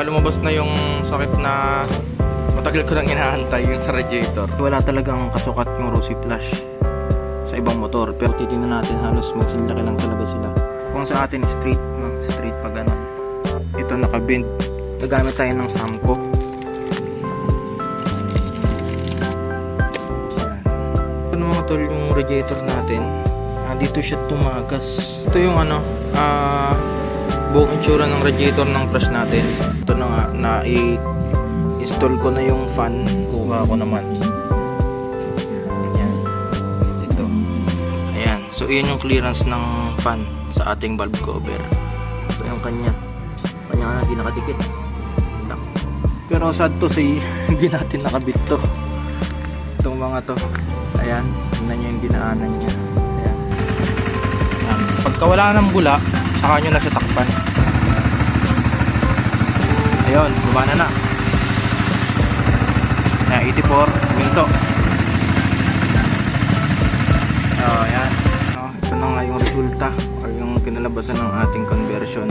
Lumabas na yung sakit na matagal ko nang inaantay yung sa radiator. Wala talagang kasukat yung Rosy Flash sa ibang motor. Pero titignan natin halos magsilaki lang talaga sila. Kung sa atin straight, no? straight pa ganun. Ito nakabend. Nagamit tayo ng Samco. Ito na mga tol yung radiator natin. Ah, dito siya tumagas. Ito yung ano, ah, buong itsura ng radiator ng flash natin. Ito na nga, na i-install ko na yung fan. Kuha ko naman. Ayan. Ito. Ayan. So, iyan yung clearance ng fan sa ating valve cover. Ito yung kanya. Kanya na, hindi nakadikit. Pero sad to say, hindi natin nakabit to. Itong mga to. Ayan. Tingnan nyo yung dinaanan niya. Ayan. Ayan. Wala ng bula, saka nyo na siya takpan. Ayun, gumana na. Ayan, 84, minto. Oh, ayan. Oh, ito na nga yung resulta or yung kinalabasan ng ating conversion.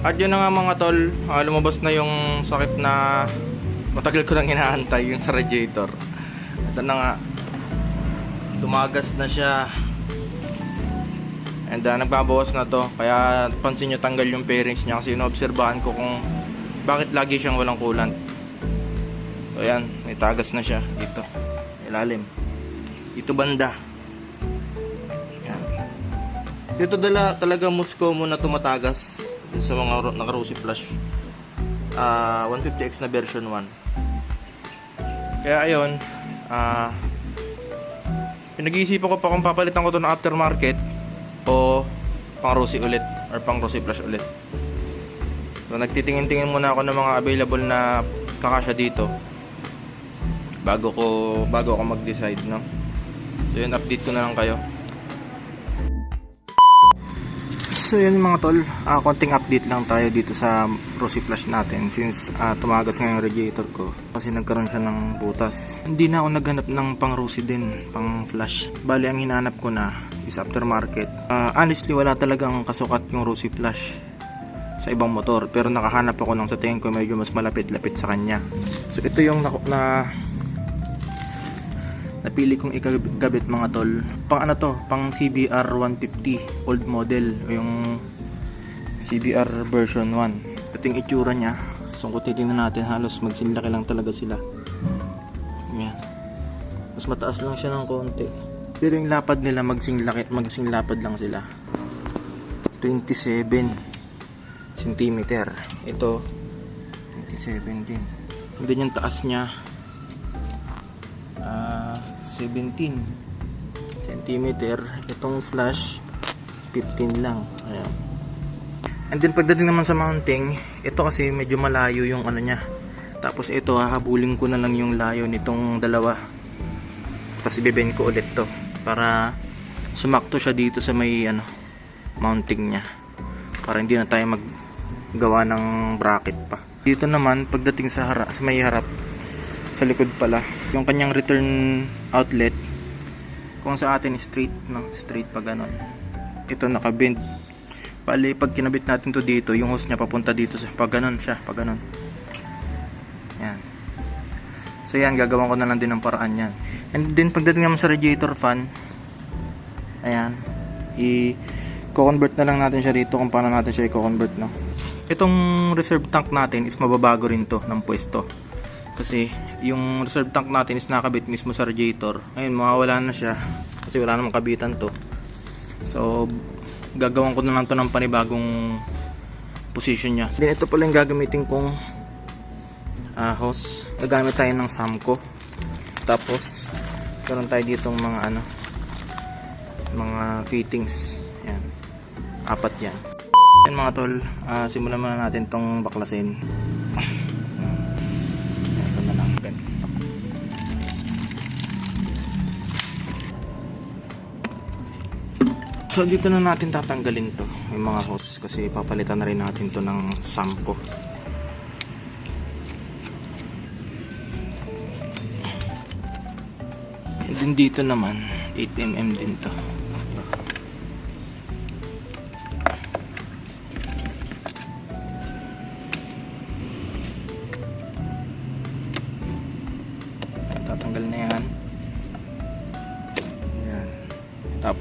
At yun na nga mga tol, ah, lumabas na yung sakit na matagal ko nang inaantay yung sa radiator. Ito na nga, tumagas na siya. And uh, nagbabawas na to, kaya pansin nyo tanggal yung pairings niya kasi inoobserbahan ko kung bakit lagi siyang walang coolant. So yan, may tagas na siya dito, ilalim. Dito banda. Yan. Dito dala talaga musko mo na tumatagas dun sa mga ro- naka-rosy flash. Ah, 150X na version 1. Kaya ayun, ah pinag-iisipan ko pa kung papalitan ko to ng aftermarket o pang rosy ulit or pang rosy flash ulit. So nagtitingin-tingin muna ako ng mga available na kakasya dito bago ko bago ako mag-decide, no. So yun, update ko na lang kayo. So yun mga tol, ah, konting update lang tayo dito sa Rosy Flash natin since ah, tumagas nga yung radiator ko kasi nagkaroon siya ng butas. Hindi na ako naghanap ng pang Rosy din, pang flash. Bali ang hinanap ko na is aftermarket. Ah, honestly wala talagang kasukat yung Rosy Flash sa ibang motor pero nakahanap ako ng sa tingin ko medyo mas malapit-lapit sa kanya. So ito yung na, na napili kong ikagabit mga tol. Pang ano to? Pang CBR 150 old model. O yung CBR version 1 ito yung itsura nya so kung titingnan natin halos magsilaki lang talaga sila. Yan mas mataas lang siya ng konti. Pero yung lapad nila magsing laki magsing lapad lang sila. 27 cm ito 27 din. And yung taas nya 17 cm itong flash 15 lang. Ayan. And then pagdating naman sa mounting ito kasi medyo malayo yung ano nya tapos ito hahabulin ko na lang yung layo nitong dalawa. Tapos ibibend ko ulit to para sumakto siya dito sa may ano mounting nya para hindi na tayo maggawa ng bracket pa. Dito naman pagdating sa harap sa may harap sa likod pala yung kanyang return outlet kung sa atin straight no straight pa ganon ito nakabend. Bali pag kinabit natin to dito yung hose niya papunta dito sa pag ganon siya pag ganon yan. So yan gagawan ko na lang din ng paraan yan. And then pagdating naman sa radiator fan ayan i convert na lang natin siya rito kung paano natin siya i-convert no? Itong reserve tank natin is mababago rin to ng pwesto. Kasi yung reserve tank natin is nakabit mismo sa radiator. Ayun mawawala na siya kasi wala namang kabitan to. So gagawan ko na lang to ng panibagong position niya. Then ito pala yung gagamitin kong ah, hose. Gagamit tayo ng Samco. Tapos meron tayo ditong mga ano mga fittings. Yan. Apat yan. Yan mga tol. Ah, simulan muna natin tong baklasin So dito na natin tatanggalin to, yung mga hose kasi papalitan na rin natin to ng sampo. And then dito naman, 8mm din to.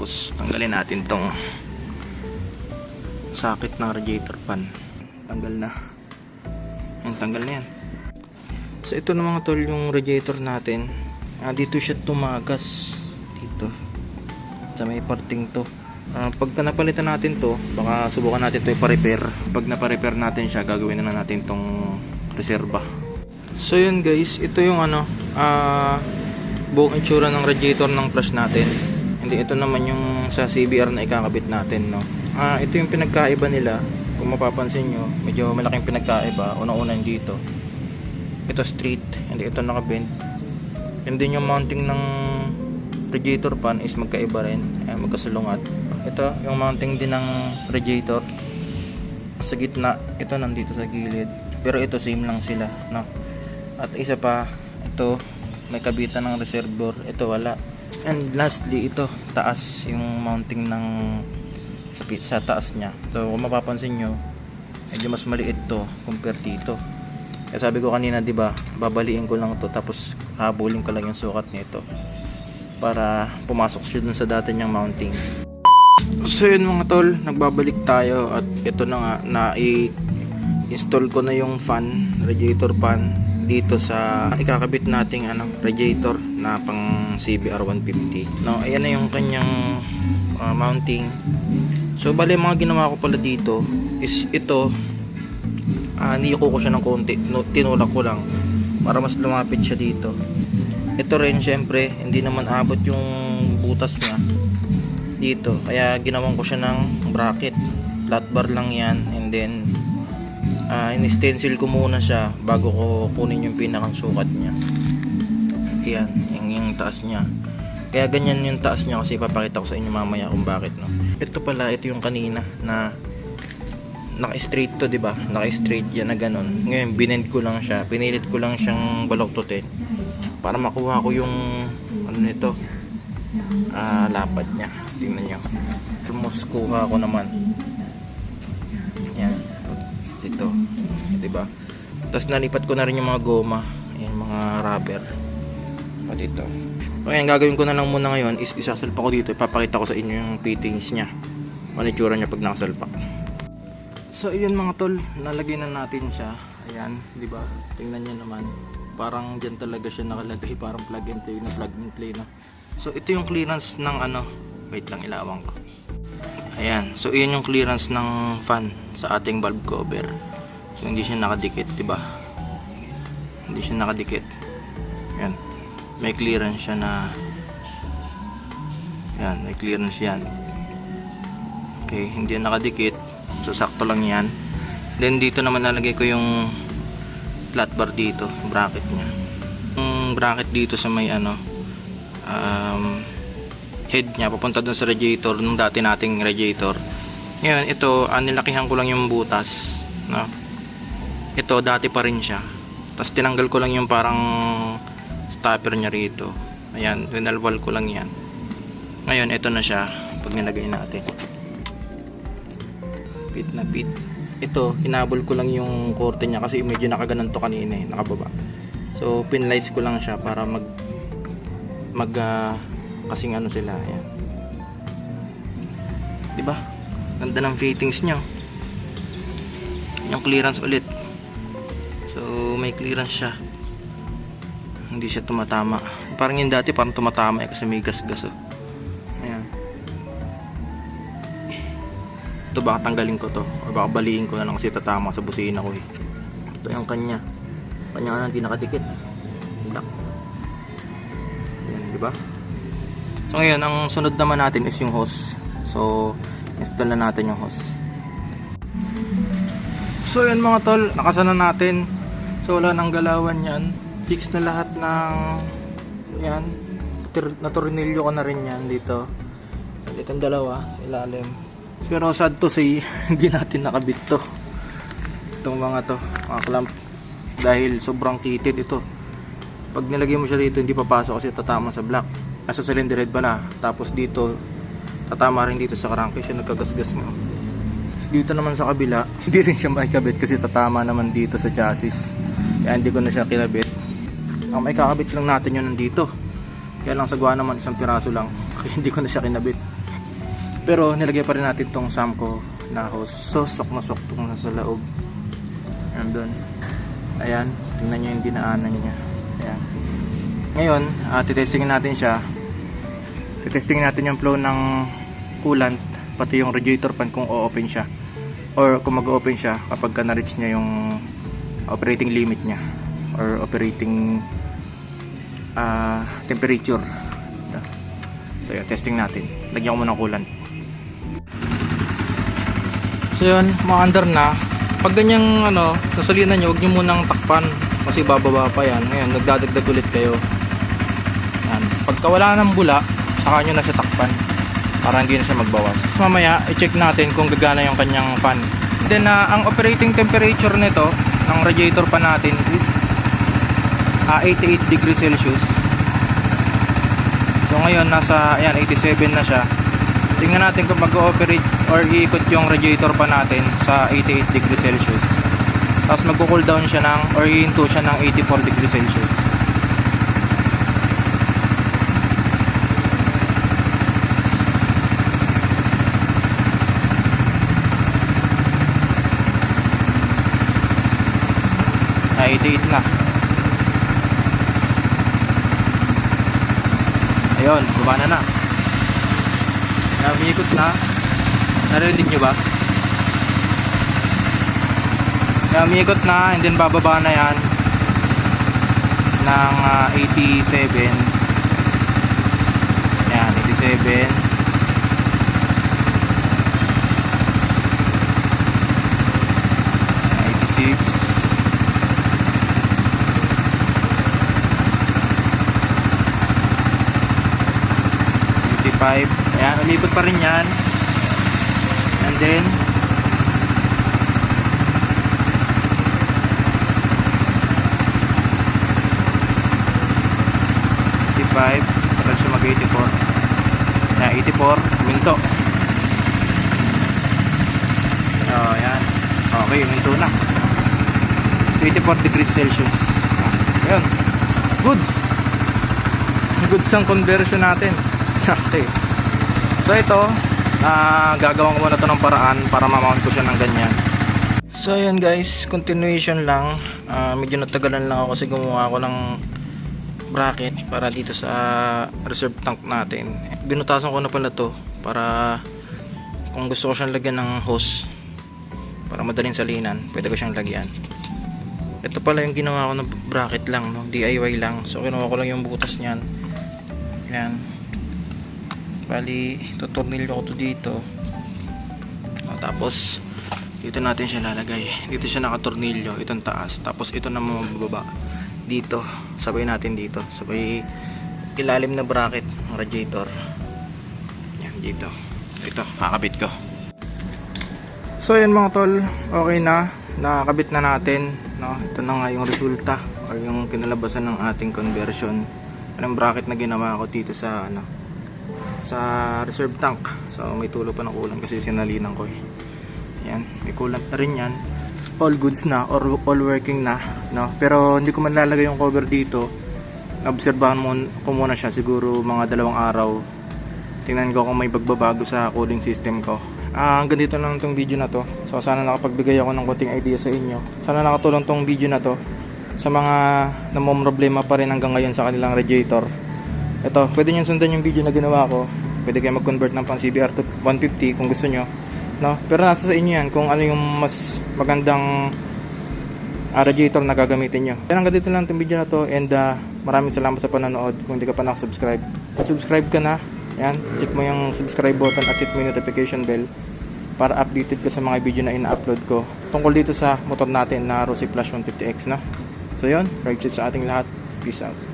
Tapos tanggalin natin tong sakit ng radiator pan. Tanggal na. Ayan, tanggal na yan. So ito na mga tol yung radiator natin. Ah, dito siya tumagas. Dito. Sa may parting to. Ah, pagka napalitan natin to, baka subukan natin to ipa-repair. Pag napa-repair natin siya, gagawin na natin tong reserva. So yun guys, ito yung ano, ah buong itsura ng radiator ng flash natin. Hindi ito naman yung sa CBR na ikakabit natin, no. Ah, ito yung pinagkaiba nila. Kung mapapansin nyo, medyo malaking pinagkaiba. Una-una yung dito. Ito straight, hindi ito nakabend. And then yung mounting ng radiator pan is magkaiba rin, eh, magkasalungat. Ito, yung mounting din ng radiator sa gitna, ito nandito sa gilid. Pero ito same lang sila, no. At isa pa, ito may kabitan ng reservoir, ito wala. And lastly, ito taas yung mounting ng sa, sa taas niya. So kung mapapansin nyo, medyo mas maliit to compare dito. Kaya sabi ko kanina, 'di ba, babaliin ko lang to tapos habulin ko lang yung sukat nito para pumasok siya dun sa dati niyang mounting. So yun mga tol, nagbabalik tayo at ito na nga na i-install ko na yung fan, radiator fan dito sa ikakabit nating ano, radiator na pang CBR 150. No, ayan na yung kanyang ah, mounting. So bale mga ginawa ko pala dito is ito ah niyuko ko siya ng konti, no, tinulak ko lang para mas lumapit siya dito. Ito rin syempre, hindi naman abot yung butas niya dito. Kaya ginawan ko siya ng bracket. Flat bar lang yan and then ah in-stencil ko muna siya bago ko kunin yung pinakang sukat niya. Ayan, yung, yung taas niya. Kaya ganyan yung taas niya kasi papakita ko sa inyo mamaya kung bakit no. Ito pala, ito yung kanina na naka-straight to, 'di ba? Naka-straight yan na ganun. Ngayon binend ko lang siya. Pinilit ko lang siyang baloktotin para makuha ko yung ano nito. Ah, lapad niya. Tingnan niyo. Almost kuha ko naman. Yan. Dito. 'Di ba? Tapos nalipat ko na rin yung mga goma, yung mga rubber. Pa dito. Okay, ang gagawin ko na lang muna ngayon is isasalpak ko dito. Ipapakita ko sa inyo yung fittings niya. Ano niya pag nakasalpak. So, iyan mga tol, nalagay na natin siya. Ayan, di ba? Tingnan niyo naman. Parang diyan talaga siya nakalagay, parang plug and play na plug and play na. So, ito yung clearance ng ano. Wait lang, ilawang ko. Ayan, so iyan yung clearance ng fan sa ating valve cover. So, hindi siya nakadikit, di ba? Hindi siya nakadikit. Ayan. May clearance siya na Ayan, may clearance yan. Okay, hindi yan nakadikit. So, sakto lang yan. Then, dito naman nalagay ko yung flat bar dito, bracket niya. Yung bracket dito sa may ano, um, head niya, papunta dun sa radiator, nung dati nating radiator. Ngayon, ito, ah, nilakihan ko lang yung butas. No? Ito, dati pa rin siya. Tapos, tinanggal ko lang yung parang stopper niya rito. Ayan, winalwal ko lang yan. Ngayon, ito na siya pag nilagay natin. Pit na pit ito hinabol ko lang yung korte niya kasi medyo nakaganan to kanina eh, nakababa. So pinlice ko lang siya para mag mag ah, kasing ano sila ayan. Di ba ganda ng fittings nyo yung clearance ulit may clearance siya. Hindi siya tumatama. Parang yung dati parang tumatama eh kasi may gas-gas oh. ayan. Ito baka tanggalin ko to. Or baka baliin ko na lang kasi tatama sa busina ko eh. Ito yung kanya. Kanya nga hindi nakadikit. Black. Yan di ba? So ngayon ang sunod naman natin is yung hose. So install na natin yung hose. So yan mga tol. Nakasana natin so wala nang galawan yan fix na lahat ng yan naturinilyo ko na rin yan dito Itong dalawa, sa ilalim. Pero sad to say, hindi natin nakabit to. Itong mga to, mga clamp. Dahil sobrang kitid ito. Pag nilagay mo siya dito, hindi papasok kasi tatama sa block. Nasa cylinder head pala. Tapos dito, tatama rin dito sa crankcase siya nagkagasgas mo. Tapos dito naman sa kabila, hindi rin siya maikabit kasi tatama naman dito sa chassis. Kaya hindi ko na siya kinabit. Ang may kakabit lang natin yun nandito. Kaya lang sagwa naman isang piraso lang. Kaya hindi ko na siya kinabit. Pero nilagay pa rin natin tong Samco na hose. So, sok na sok tong nasa loob. Nandun. Ayan. Tingnan nyo yung dinaanan niya. Ayan. Ngayon, uh, titestingin natin siya. Titestingin natin yung flow ng coolant. Pati yung radiator fan kung o-open siya. Or kung mag-open siya kapag ka na-reach niya yung operating limit niya. Or operating ah, temperature. So yun, testing natin. Lagyan ko muna ng coolant. So yun, mga under na. Pag ganyang ano, sasalinan nyo, huwag nyo munang takpan. Kasi bababa pa yan. Ngayon, nagdadagdag ulit kayo. Yan. Pagka wala ng bula, saka nyo na siya takpan. Para hindi na siya magbawas. Mamaya, i-check natin kung gagana yung kanyang fan. Then, ah, ang operating temperature nito, ng radiator pa natin is ah, 88 degrees Celsius. So ngayon nasa ayan 87 na siya. Tingnan natin kung mag-ooperate or iikot yung radiator pa natin sa 88 degrees Celsius. Tapos magko-cool down siya ng or iinto siya ng 84 degrees Celsius. 88 na. Ayun, bumana na. Kaya umiikot na. Narinig nyo ba? Kaya umiikot na and then bababa na yan ng ah, 87. Yan, 87. 5 ayan umikot pa rin yan. And then five para siya mag 84 na 84 minto. O oh, yan okay minto na. 84 degrees celsius. Yun goods. Goods ang conversion natin. Okay. So ito, ah gagawin ko muna to ng paraan para mamount ko siya ng ganyan. So ayan guys, continuation lang. Ah, medyo natagalan lang ako kasi gumawa ako ng bracket para dito sa reserve tank natin. Binutasan ko na pala to para kung gusto ko siyang lagyan ng hose para madaling salinan, pwede ko siyang lagyan. Ito pala yung ginawa ko ng bracket lang, no? DIY lang. So kinuha ko lang yung butas niyan. Yan. Bali, tutornilyo ko to dito. O, tapos, dito natin siya lalagay. Dito siya nakatornilyo, itong taas. Tapos ito na mababa. Dito, sabay natin dito. Sabay ilalim na bracket ng radiator. Yan, dito. Ito, kakabit ko. So yan mga tol, okay na. Nakakabit na natin. No? Ito na nga yung resulta or yung kinalabasan ng ating conversion. Anong bracket na ginawa ko dito sa ano, sa reserve tank. So may tulo pa ng kulang kasi sinalinan ko eh. Yan may coolant na rin yan. All goods na or all working na no? Pero hindi ko man lalagay yung cover dito. Obserbahan mo ko muna siya siguro mga dalawang araw. Tingnan ko kung may pagbabago sa cooling system ko. Ah, hanggang dito lang tong video na to. So sana nakapagbigay ako ng konting idea sa inyo. Sana nakatulong tong video na to sa mga namomroblema pa rin hanggang ngayon sa kanilang radiator ito, pwede nyo sundan yung video na ginawa ko. Pwede kayo mag-convert ng pang CBR to 150 kung gusto nyo. No? Pero nasa sa inyo yan kung ano yung mas magandang radiator na gagamitin nyo. Yan hanggang dito lang itong video na to and uh, maraming salamat sa panonood kung hindi ka pa nakasubscribe. Subscribe ka na. Yan, check mo yung subscribe button at hit mo yung notification bell para updated ka sa mga video na ina-upload ko tungkol dito sa motor natin na Rossi Plus 150X na. So yun, ride sa ating lahat. Peace out.